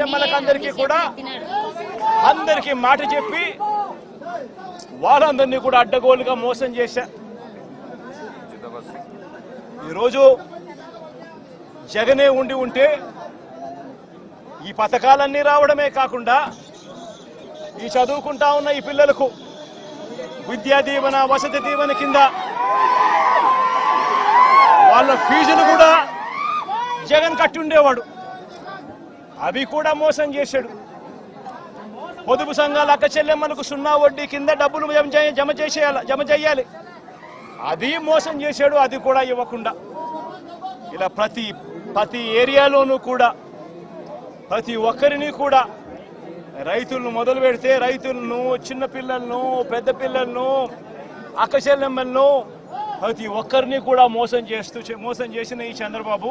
చెల్లెమ్మలకు అందరికీ కూడా అందరికీ మాట చెప్పి వాళ్ళందరినీ కూడా అడ్డగోలుగా మోసం చేశా. ఈరోజు జగనే ఉండి ఉంటే ఈ పథకాలన్నీ రావడమే కాకుండా ఈ చదువుకుంటా ఉన్న ఈ పిల్లలకు విద్యా దీవెన వసతి దీవెన కింద వాళ్ళ ఫీజులు కూడా జగన్ కట్టి ఉండేవాడు అవి కూడా మోసం చేశాడు. పొదుపు సంఘాల అక్క చెల్లెమ్మలకు సున్నా వడ్డీ కింద డబ్బులు జమ జమ చేసేయాలి జమ చేయాలి. అది మోసం చేశాడు అది కూడా ఇవ్వకుండా. ఇలా ప్రతి ప్రతి ఏరియాలోనూ కూడా ప్రతి ఒక్కరిని కూడా రైతులను మొదలు పెడితే రైతులను చిన్నపిల్లలను పెద్ద పిల్లలను అక్క చెల్లెమ్మలను ప్రతి ఒక్కరిని కూడా మోసం చేస్తూ మోసం చేసిన ఈ చంద్రబాబు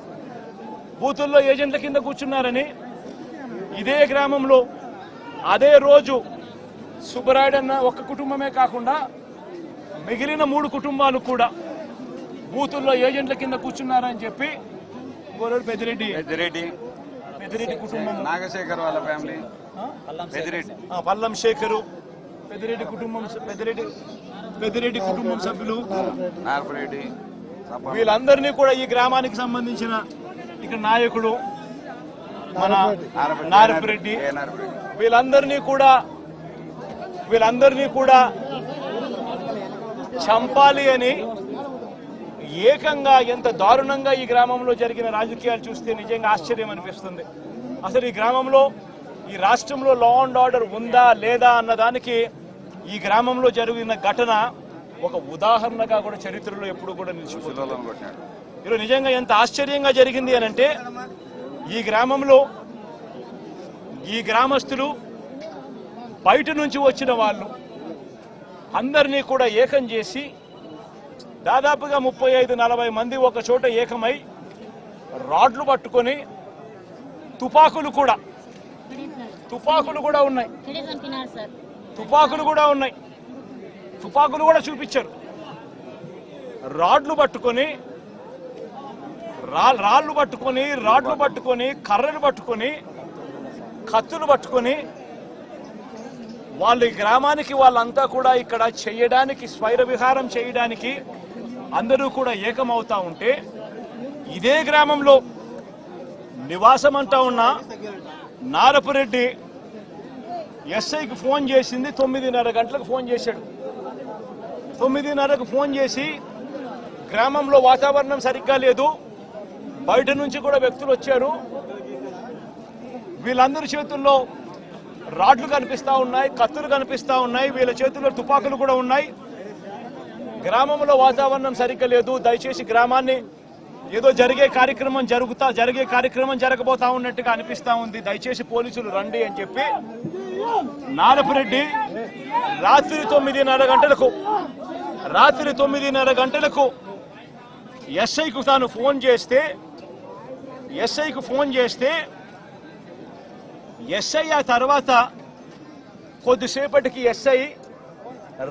బూతుల్లో ఏజెంట్ల కింద కూర్చున్నారని ఇదే గ్రామంలో అదే రోజు సుబ్బరాయుడు అన్న ఒక్క కుటుంబమే కాకుండా మిగిలిన మూడు కుటుంబాలు కూడా బూతుల్లో ఏజెంట్ల కింద కూర్చున్నారని చెప్పి గోరెడు పెద్దిరెడ్డి. పెద్దిరెడ్డి. పెద్దిరెడ్డి కుటుంబం. నాగశేఖర్ వాళ్ళ ఫ్యామిలీ పెద్దిరెడ్డి. పల్లం శేఖరు. పెద్దిరెడ్డి కుటుంబం పెద్దిరెడ్డి పెద్దిరెడ్డి కుటుంబం సభ్యులు. వీళ్ళందరినీ కూడా ఈ గ్రామానికి సంబంధించిన ఇక్కడ నాయకుడు మన నారపురెడ్డి వీళ్ళందరినీ కూడా వీళ్ళందరినీ కూడా చంపాలి అని ఏకంగా ఎంత దారుణంగా ఈ గ్రామంలో జరిగిన రాజకీయాలు చూస్తే నిజంగా ఆశ్చర్యం అనిపిస్తుంది. అసలు ఈ గ్రామంలో ఈ రాష్ట్రంలో లా అండ్ ఆర్డర్ ఉందా లేదా అన్నదానికి ఈ గ్రామంలో జరిగిన ఘటన ఒక ఉదాహరణగా కూడా చరిత్రలో ఎప్పుడు కూడా నిలిచిపోతుంది. ఈరోజు నిజంగా ఎంత ఆశ్చర్యంగా జరిగింది అని అంటే ఈ గ్రామంలో ఈ గ్రామస్తులు బయట నుంచి వచ్చిన వాళ్ళు అందరినీ కూడా ఏకం చేసి దాదాపుగా ముప్పై ఐదు నలభై మంది ఒక చోట ఏకమై రాడ్లు పట్టుకొని తుపాకులు కూడా తుపాకులు కూడా ఉన్నాయి. తుపాకులు కూడా ఉన్నాయి. తుపాకులు కూడా చూపించారు. రాడ్లు పట్టుకొని రా- రాళ్ళు పట్టుకొని రాడ్లు పట్టుకొని కర్రలు పట్టుకొని కత్తులు పట్టుకొని వాళ్ళ ఈ గ్రామానికి వాళ్ళంతా కూడా ఇక్కడ చేయడానికి స్వైర విహారం చేయడానికి అందరూ కూడా ఏకమవుతా ఉంటే ఇదే గ్రామంలో నివాసం అంటా ఉన్న నారపురెడ్డి ఎస్ఐకి ఫోన్ చేసింది తొమ్మిదిన్నర గంటలకు ఫోన్ చేశాడు. తొమ్మిదిన్నరకు ఫోన్ చేసి గ్రామంలో వాతావరణం సరిగ్గా లేదు బయట నుంచి కూడా వ్యక్తులు వచ్చారు. వీళ్ళందరి చేతుల్లో రాడ్లు కనిపిస్తా ఉన్నాయి కత్తులు కనిపిస్తా ఉన్నాయి వీళ్ళ చేతుల్లో తుపాకులు కూడా ఉన్నాయి. గ్రామంలో వాతావరణం సరిగ్గా లేదు. దయచేసి గ్రామాన్ని ఏదో జరిగే కార్యక్రమం జరుగుతా జరిగే కార్యక్రమం జరగబోతా ఉన్నట్టుగా అనిపిస్తూ ఉంది. దయచేసి పోలీసులు రండి అని చెప్పి నారపురెడ్డి రాత్రి తొమ్మిదిన్నర గంటలకు రాత్రి తొమ్మిదిన్నర గంటలకు ఎస్ఐకు తాను ఫోన్ చేస్తే ఎస్ఐకు ఫోన్ చేస్తే ఎస్ఐ ఆ తర్వాత కొద్దిసేపటికి ఎస్ఐ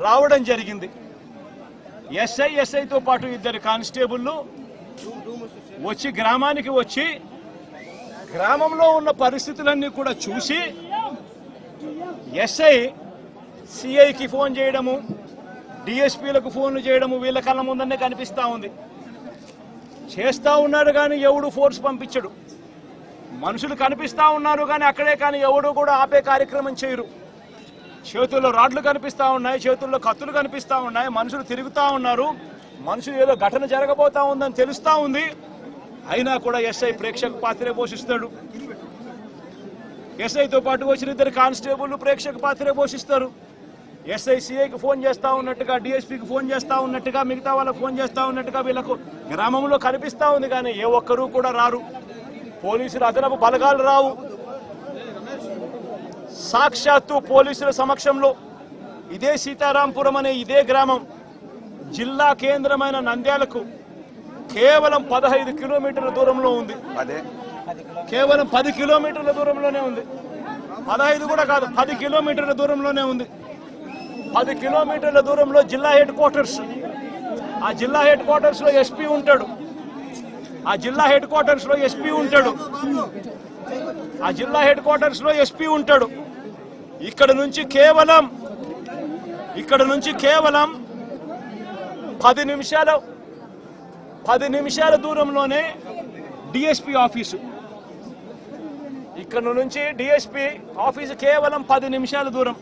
రావడం జరిగింది. ఎస్ఐ ఎస్ఐతో పాటు ఇద్దరు కానిస్టేబుళ్ళు వచ్చి గ్రామానికి వచ్చి గ్రామంలో ఉన్న పరిస్థితులన్నీ కూడా చూసి ఎస్ఐ సిఐకి ఫోన్ చేయడము డిఎస్పీలకు ఫోన్లు చేయడము వీళ్ళ కళ్ళ ముందనే కనిపిస్తూ ఉంది. చేస్తా ఉన్నాడు కానీ ఎవడు ఫోర్స్ పంపించడు. మనుషులు కనిపిస్తూ ఉన్నారు కానీ అక్కడే కానీ ఎవడు కూడా ఆపే కార్యక్రమం చేయరు. చేతుల్లో రాడ్లు కనిపిస్తా ఉన్నాయి చేతుల్లో కత్తులు కనిపిస్తూ ఉన్నాయి మనుషులు తిరుగుతూ ఉన్నారు. మనుషులు ఏదో ఘటన జరగబోతా ఉందని తెలుస్తూ ఉంది. అయినా కూడా ఎస్ఐ ప్రేక్షక పాత్రే పోషిస్తాడు ఎస్ఐతో పాటు వచ్చిన ఇద్దరు కానిస్టేబుల్ ప్రేక్షక పాత్రే పోషిస్తారు. ఎస్ఐ సిఐకి ఫోన్ చేస్తూ ఉన్నట్టుగా డిఎస్పీకి ఫోన్ చేస్తూ ఉన్నట్టుగా మిగతా వాళ్ళకి ఫోన్ చేస్తూ ఉన్నట్టుగా వీళ్ళకు గ్రామంలో కనిపిస్తా ఉంది కానీ ఏ ఒక్కరూ కూడా రారు. పోలీసులు అదనపు బలగాలు రావు. సాక్షాత్తు పోలీసుల సమక్షంలో ఇదే సీతారాంపురం అనే ఇదే గ్రామం జిల్లా కేంద్రమైన నంద్యాలకు కేవలం పదహైదు కిలోమీటర్ల దూరంలో ఉంది. అదే. కేవలం పది కిలోమీటర్ల దూరంలోనే ఉంది. పదహైదు కూడా కాదు పది కిలోమీటర్ల దూరంలోనే ఉంది. పది కిలోమీటర్ల దూరంలో జిల్లా హెడ్ క్వార్టర్స్. ఆ జిల్లా హెడ్ క్వార్టర్స్లో ఎస్పీ ఉంటాడు. ఆ జిల్లా హెడ్ క్వార్టర్స్లో ఎస్పీ ఉంటాడు. ఆ జిల్లా హెడ్ క్వార్టర్స్లో ఎస్పీ ఉంటాడు. ఇక్కడ నుంచి కేవలం ఇక్కడ నుంచి కేవలం పది నిమిషాల పది నిమిషాల దూరంలోనే డిఎస్పీ ఆఫీసు. ఇక్కడ నుంచి డిఎస్పీ ఆఫీసు కేవలం పది నిమిషాల దూరం.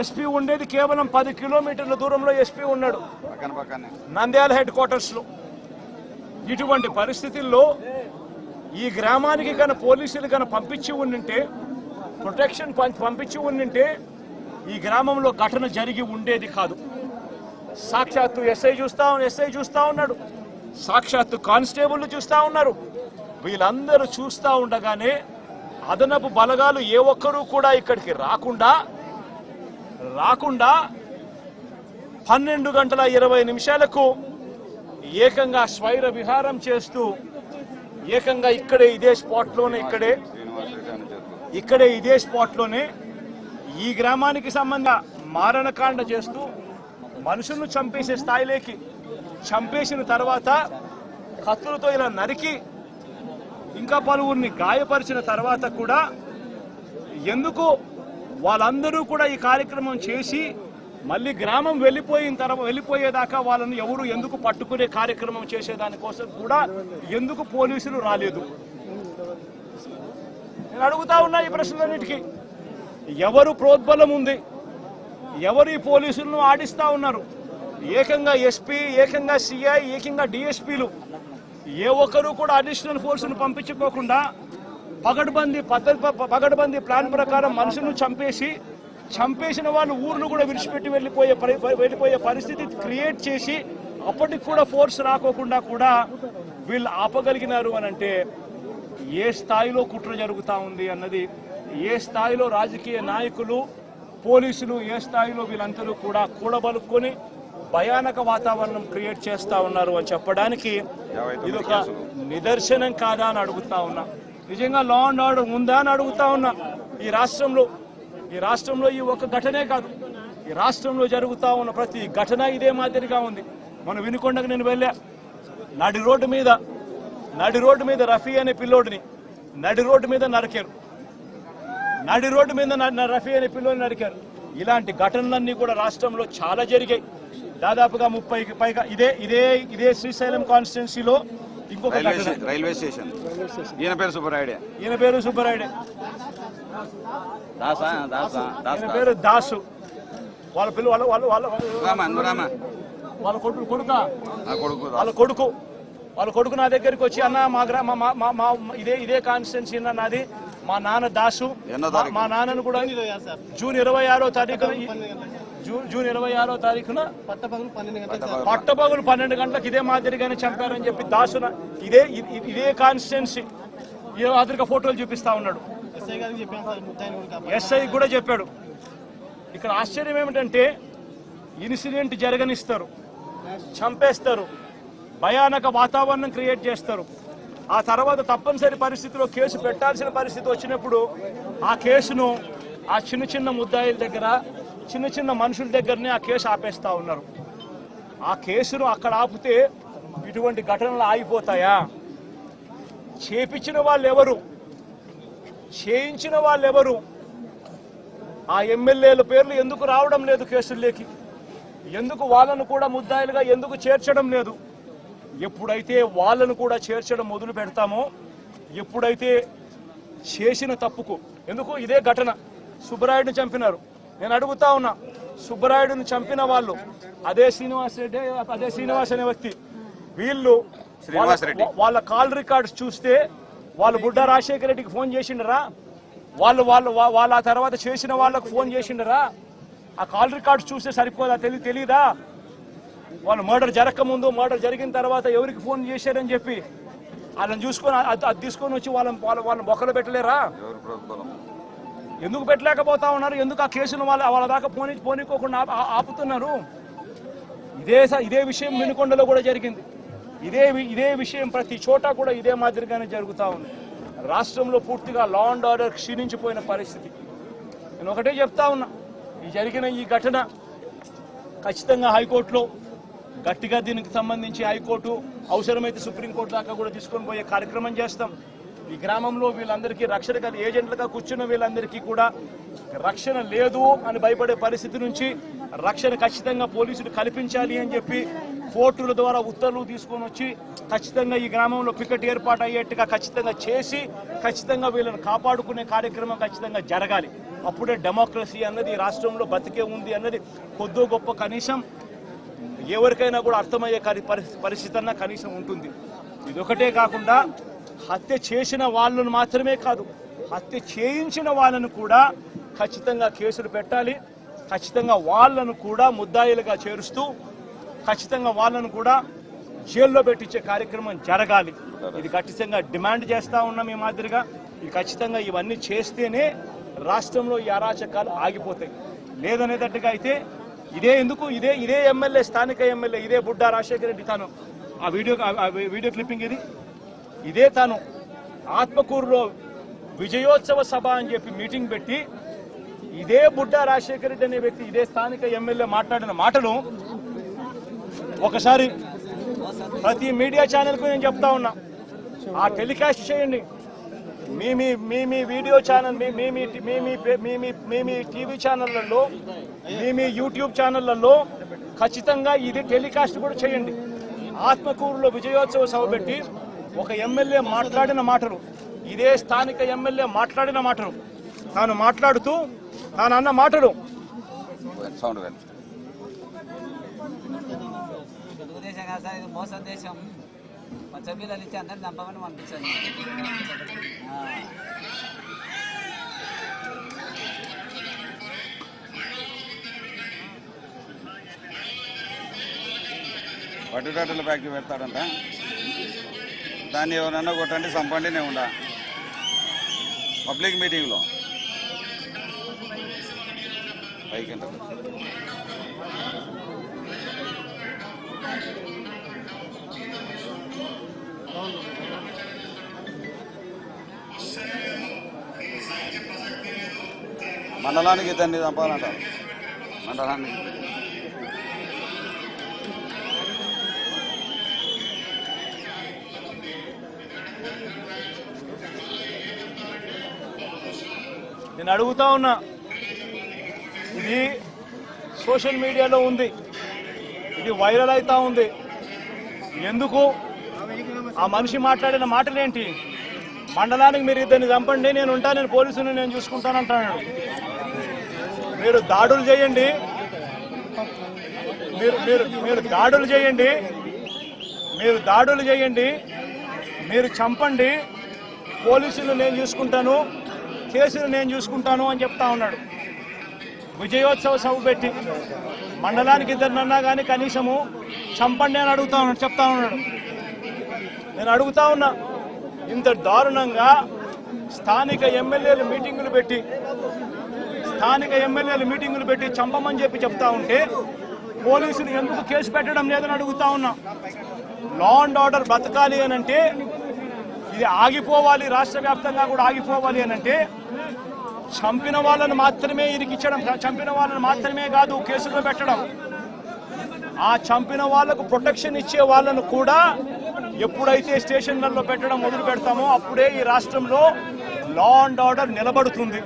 ఎస్పీ ఉండేది కేవలం పది కిలోమీటర్ల దూరంలో ఎస్పీ ఉన్నాడు. నంద్యాల హెడ్ క్వార్టర్స్లో ఇటువంటి పరిస్థితుల్లో ఈ గ్రామానికి కన పోలీసులు కన పంపించి ఉండింటే ప్రొటెక్షన్ పంపించి ఉండింటే ఈ గ్రామంలో ఘటన జరిగి ఉండేది కాదు. సాక్షాత్తు ఎస్ఐ చూస్తా ఎస్ఐ చూస్తా ఉన్నాడు. సాక్షాత్తు కానిస్టేబుల్ చూస్తా ఉన్నారు. వీళ్ళందరూ చూస్తా ఉండగానే అదనపు బలగాలు ఏ ఒక్కరూ కూడా ఇక్కడికి రాకుండా రాకుండా పన్నెండు గంటల ఇరవై నిమిషాలకు ఏకంగా స్వైర విహారం చేస్తూ ఏకంగా ఇక్కడే ఇదే స్పాట్లోనే ఇక్కడే ఇక్కడే ఇదే స్పాట్లోనే ఈ గ్రామానికి సంబంధ మారణకాండ చేస్తూ మనుషులను చంపేసే స్థాయిలోకి చంపేసిన తర్వాత కత్తులతో ఇలా నరికి ఇంకా పలువురిని గాయపరిచిన తర్వాత కూడా ఎందుకు వాళ్ళందరూ కూడా ఈ కార్యక్రమం చేసి మళ్ళీ గ్రామం వెళ్ళిపోయిన తర్వాత వెళ్ళిపోయేదాకా వాళ్ళని ఎవరు ఎందుకు పట్టుకునే కార్యక్రమం చేసేదానికోసం కూడా ఎందుకు పోలీసులు రాలేదు. నేను అడుగుతా ఉన్నా ఈ ప్రశ్నలన్నిటికీ. ఎవరు ప్రోద్బలం ఉంది? ఎవరు ఈ పోలీసులను ఆడిస్తూ ఉన్నారు? ఏకంగా ఎస్పీ ఏకంగా సిఐ ఏకంగా డిఎస్పీలు. ఏ ఒక్కరు కూడా అడిషనల్ ఫోర్స్ను పంపించుకోకుండా పగడ్బందీ పద్ధతి పగడ్బందీ ప్లాన్ ప్రకారం మనుషులను చంపేసి చంపేసిన వాళ్ళు ఊర్లు కూడా విడిచిపెట్టి వెళ్ళిపోయే వెళ్ళిపోయే పరిస్థితి క్రియేట్ చేసి అప్పటికి కూడా ఫోర్స్ రాకోకుండా కూడా వీళ్ళు ఆపగలిగినారు అని అంటే ఏ స్థాయిలో కుట్ర జరుగుతూ ఉంది అన్నది ఏ స్థాయిలో రాజకీయ నాయకులు పోలీసులు ఏ స్థాయిలో వీళ్ళందరూ కూడా కూడబలుక్కొని భయానక వాతావరణం క్రియేట్ చేస్తా ఉన్నారు అని చెప్పడానికి ఇది ఒక. నిదర్శనం కాదా అని అడుగుతా ఉన్నా నిజంగా లా అండ్ ఆర్డర్ ఉందా అని అడుగుతా ఉన్నా. ఈ రాష్ట్రంలో ఈ రాష్ట్రంలో ఈ ఒక ఘటనే కాదు. ఈ రాష్ట్రంలో జరుగుతూ ఉన్న ప్రతి ఘటన ఇదే మాదిరిగా ఉంది. మనం వినుకొండకు నేను వెళ్ళా. నడి రోడ్డు మీద నడి రోడ్డు మీద రఫీ అనే పిల్లోడిని నడి రోడ్డు మీద నరికారు. నడి రోడ్డు మీద రఫీ అనే పిల్లోని నరికారు. ఇలాంటి ఘటనలన్నీ కూడా రాష్ట్రంలో చాలా జరిగాయి. దాదాపుగా ముప్పైకి పైగా ఇదే ఇదే ఇదే శ్రీశైలం కాన్స్టిట్యున్సీలో ఇంకొక రైల్వే స్టేషన్. ఈయన పేరు సుబ్బరాయుడే ఈయన పేరు సుబ్బరాయుడే దాసా దాసా దాస్. ఈయన పేరు దాసు. వాళ్ళ పిల్ల వాళ్ళ వాళ్ళ వాళ్ళ. వాళ్ళ కొడుకు కొడుక? కొడుకు వాళ్ళ కొడుకు. వాళ్ళ కొడుకు నా దగ్గరికి వచ్చి అన్న మా గ్రామ మా మా మా ఇదే ఇదే కాన్స్టిట్యున్సీ అన్న నాది. మా నాన్న దాసు. ఎన్నో మా- తారీఖు? మా నాన్నను కూడా జూన్ ఇరవై ఆరో తారీఖున ఈ- జూన్ జూన్ ఇరవై ఆరో తారీఖున పట్టపగలు పన్నెండు గంటలకు పట్టపగలు. పట్టపగులు పన్నెండు గంటలకు ఇదే మాదిరిగానే చంపారని చెప్పి దాసున ఇదే ఇదే కాన్స్టిట్యున్సీ ఈ మాదిరిగా ఫోటోలు చూపిస్తా ఉన్నాడు ఎస్ఐ గారికి చెప్పాను సార్ ముద్దాయిని కూడా కాపాడు. ఎస్ఐ కూడా చెప్పాడు ఇక్కడ ఆశ్చర్యం ఏమిటంటే ఇన్సిడెంట్ జరగనిస్తారు చంపేస్తారు భయానక వాతావరణం క్రియేట్ చేస్తారు ఆ తర్వాత తప్పనిసరి పరిస్థితిలో కేసు పెట్టాల్సిన పరిస్థితి వచ్చినప్పుడు ఆ కేసును ఆ చిన్న చిన్న ముద్దాయిల దగ్గర చిన్న చిన్న మనుషుల దగ్గరనే ఆ కేసు ఆపేస్తా ఉన్నారు. ఆ కేసును అక్కడ ఆపితే ఇటువంటి ఘటనలు ఆగిపోతాయా? చేపించిన వాళ్ళు ఎవరు చేయించిన వాళ్ళు ఎవరు ఆ ఎమ్మెల్యేల పేర్లు ఎందుకు రావడం లేదు కేసుల్లోకి? ఎందుకు వాళ్ళను కూడా ముద్దాయిలుగా ఎందుకు చేర్చడం లేదు? ఎప్పుడైతే వాళ్ళను కూడా చేర్చడం మొదలు పెడతామో ఎప్పుడైతే చేసిన తప్పుకు ఎందుకు? ఇదే ఘటన. సుబ్బరాయుడిని చంపినారు. నేను అడుగుతా ఉన్నా సుబ్బరాయుడిని చంపిన వాళ్ళు అదే శ్రీనివాస్ రెడ్డి అదే శ్రీనివాస్ అనే వ్యక్తి. వీళ్ళు శ్రీనివాస్ వాళ్ళ- రెడ్డి. వాళ్ళ కాల్ రికార్డ్స్ చూస్తే వాళ్ళు బుడ్డ రాజశేఖర రెడ్డికి ఫోన్ చేసిండరా? వాళ్ళు వాళ్ళు వాళ్ళ తర్వాత చేసిన వాళ్ళకు ఫోన్ చేసిండరా? ఆ కాల్ రికార్డ్స్ చూస్తే సరిపోదా? తెలి తెలీదా? వాళ్ళు మర్డర్ జరగక ముందు మర్డర్ జరిగిన తర్వాత ఎవరికి ఫోన్ చేశారని చెప్పి వాళ్ళని చూసుకొని అది తీసుకొని వచ్చి వాళ్ళని వాళ్ళ వాళ్ళ మొక్కలు పెట్టలేరా? ఎందుకు పెట్టలేకపోతా ఉన్నారు? ఎందుకు ఆ కేసును వాళ్ళ వాళ్ళ దాకా పోనీ పోనీకోకుండా ఆప- ఆపుతున్నారు? ఇదే స- ఇదే విషయం మినుకొండలో కూడా జరిగింది. ఇదే ఇదే విషయం ప్రతి చోట కూడా ఇదే మాదిరిగానే జరుగుతూ ఉంది. రాష్ట్రంలో పూర్తిగా లా అండ్ ఆర్డర్ క్షీణించిపోయిన పరిస్థితి. నేను ఒకటే చెప్తా ఉన్నా. ఈ జరిగిన ఈ ఘటన ఖచ్చితంగా హైకోర్టులో గట్టిగా దీనికి సంబంధించి హైకోర్టు అవసరమైతే సుప్రీంకోర్టు దాకా కూడా తీసుకొని పోయే కార్యక్రమం చేస్తాం. ఈ గ్రామంలో వీళ్ళందరికీ రక్షణ ఏజెంట్లుగా కూర్చున్న వీళ్ళందరికీ కూడా రక్షణ లేదు అని భయపడే పరిస్థితి నుంచి రక్షణ ఖచ్చితంగా పోలీసులు కల్పించాలి అని చెప్పి కోర్టుల ద్వారా ఉత్తర్వులు తీసుకొని వచ్చి ఖచ్చితంగా ఈ గ్రామంలో పికెట్ ఏర్పాటు అయ్యేట్టుగా ఖచ్చితంగా చేసి ఖచ్చితంగా వీళ్ళని కాపాడుకునే కార్యక్రమం ఖచ్చితంగా జరగాలి. అప్పుడే డెమోక్రసీ అన్నది రాష్ట్రంలో బతికే ఉంది అన్నది కొద్దో గొప్ప కనీసం ఎవరికైనా కూడా అర్థమయ్యే పరిస్థితి పరిస్థితి అన్న కనీసం ఉంటుంది. ఇదొకటే కాకుండా హత్య చేసిన వాళ్ళను మాత్రమే కాదు హత్య చేయించిన వాళ్ళను కూడా ఖచ్చితంగా కేసులు పెట్టాలి. ఖచ్చితంగా వాళ్ళను కూడా ముద్దాయిలుగా చేరుస్తూ ఖచ్చితంగా వాళ్ళను కూడా జైల్లో పెట్టించే కార్యక్రమం జరగాలి. ఇది ఖచ్చితంగా డిమాండ్ చేస్తూ ఉన్నాం ఈ మాదిరిగా. ఇది ఖచ్చితంగా ఇవన్నీ చేస్తేనే రాష్ట్రంలో ఈ అరాచకాలు ఆగిపోతాయి. లేదనేటట్టుగా అయితే ఇదే ఎందుకు? ఇదే ఇదే ఎమ్మెల్యే స్థానిక ఎమ్మెల్యే ఇదే బుడ్డా రాజశేఖర రెడ్డి తాను. ఆ వీడియో వీడియో క్లిప్పింగ్ ఇది. ఇదే తను ఆత్మకూరులో విజయోత్సవ సభ అని చెప్పి మీటింగ్ పెట్టి ఇదే బుడ్డా రాజశేఖర రెడ్డి అనే వ్యక్తి ఇదే స్థానిక ఎమ్మెల్యే మాట్లాడిన మాటలు ఒకసారి ప్రతి మీడియా ఛానల్కు నేను చెప్తా ఉన్నా. ఆ టెలికాస్ట్ చేయండి. మీ మీ మీ మీ వీడియో ఛానల్ మీ మీ మీ మీ మీ మీ మీ టీవీ ఛానళ్ళలో మీ మీ యూట్యూబ్ ఛానళ్ళలో ఖచ్చితంగా ఇది టెలికాస్ట్ కూడా చేయండి. ఆత్మకూరులో విజయోత్సవ సభ పెట్టి ఒక ఎమ్మెల్యే మాట్లాడిన మాటలు. ఇదే స్థానిక ఎమ్మెల్యే మాట్లాడిన మాటలు. తాను మాట్లాడుతూ తాను అన్న మాటలు. మోసం దేశం. ఇచ్చి అందరిని చంపమని పంపించండి ఆ. పట్టుటాటల ఫ్యాక్టరీ పెడతాడంట. దాన్ని ఎవరన్నా కొట్టండి చంపండి నేను ఉండా. పబ్లిక్ మీటింగ్లో. పైకి మండలానికి ఇద్దరిని చంపాలంటారు. మండలానికి. నేను అడుగుతా ఉన్నా ఇది సోషల్ మీడియాలో ఉంది ఇది వైరల్ అవుతా ఉంది. ఎందుకు? ఆ మనిషి మాట్లాడిన మాటలేంటి? మండలానికి మీరు ఇద్దరిని చంపండి నేను ఉంటా నేను పోలీసుని నేను చూసుకుంటానంటాను మీరు దాడులు చేయండి. మీరు మీరు మీరు దాడులు చేయండి. మీరు దాడులు చేయండి. మీరు చంపండి. పోలీసులు నేను చూసుకుంటాను. కేసులు నేను చూసుకుంటాను అని చెప్తా ఉన్నాడు. విజయోత్సవ సభ పెట్టి మండలానికి ఇద్దరినన్నా కానీ కనీసము చంపండి అని అడుగుతా ఉన్నాడు చెప్తా ఉన్నాడు. నేను అడుగుతా ఉన్నా ఇంత దారుణంగా స్థానిక ఎమ్మెల్యేలు మీటింగులు పెట్టి స్థానిక ఎమ్మెల్యేలు మీటింగులు పెట్టి చంపమని చెప్పి చెప్తా ఉంటే పోలీసులు ఎందుకు కేసు పెట్టడం లేదని అడుగుతా ఉన్నా. లా అండ్ ఆర్డర్ బతకాలి అని అంటే ఇది ఆగిపోవాలి రాష్ట్ర వ్యాప్తంగా కూడా ఆగిపోవాలి అని అంటే చంపిన వాళ్ళను మాత్రమే ఇరికిచ్చడం చంపిన వాళ్ళని మాత్రమే కాదు కేసులో పెట్టడం. ఆ చంపిన వాళ్ళకు ప్రొటెక్షన్ ఇచ్చే వాళ్ళను కూడా ఎప్పుడైతే స్టేషన్లలో పెట్టడం మొదలు పెడతామో అప్పుడే ఈ రాష్ట్రంలో లా అండ్ ఆర్డర్ నిలబడుతుంది.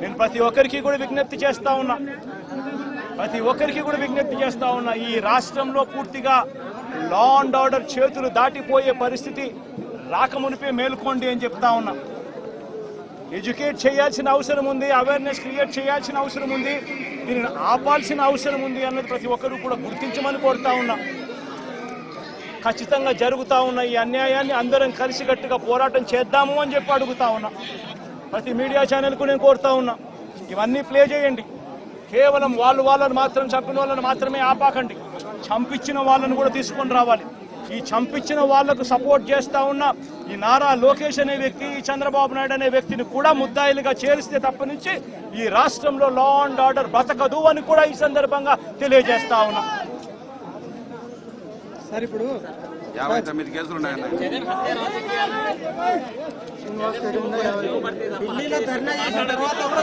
నేను ప్రతి ఒక్కరికి కూడా విజ్ఞప్తి చేస్తా ఉన్నా. ప్రతి ఒక్కరికి కూడా విజ్ఞప్తి చేస్తా ఉన్నా ఈ రాష్ట్రంలో పూర్తిగా లా అండ్ ఆర్డర్ చేతులు దాటిపోయే పరిస్థితి రాకమునిపే మేల్కోండి అని చెప్తా ఉన్నా. ఎడ్యుకేట్ చేయాల్సిన అవసరం ఉంది అవేర్నెస్ క్రియేట్ చేయాల్సిన అవసరం ఉంది దీనిని ఆపాల్సిన అవసరం ఉంది అన్నది ప్రతి ఒక్కరూ కూడా గుర్తించమని కోరుతా ఉన్నా. ఖచ్చితంగా జరుగుతూ ఉన్న ఈ అన్యాయాన్ని అందరం కలిసికట్టుగా పోరాటం చేద్దాము అని చెప్పి అడుగుతా ఉన్నా. ప్రతి మీడియా ఛానల్కు నేను కోరుతా ఉన్నా. ఇవన్నీ ప్లే చేయండి. కేవలం వాళ్ళు వాళ్ళని మాత్రం చంపిన వాళ్ళని మాత్రమే ఆపాకండి. చంపించిన వాళ్ళని కూడా తీసుకొని రావాలి. ఈ చంపించిన వాళ్ళకు సపోర్ట్ చేస్తా ఉన్న ఈ నారా లోకేష్ అనే వ్యక్తి ఈ చంద్రబాబు నాయుడు అనే వ్యక్తిని కూడా ముద్దాయిలుగా చేరిస్తే తప్ప నుంచి ఈ రాష్ట్రంలో లా అండ్ ఆర్డర్ బతకదు అని కూడా ఈ సందర్భంగా తెలియజేస్తా ఉన్నా. సార్ ఇప్పుడు యాభై తొమ్మిది కేసులు ఉన్నాయన్న ఢిల్లీలో ధర్నా చేసిన తర్వాత కూడా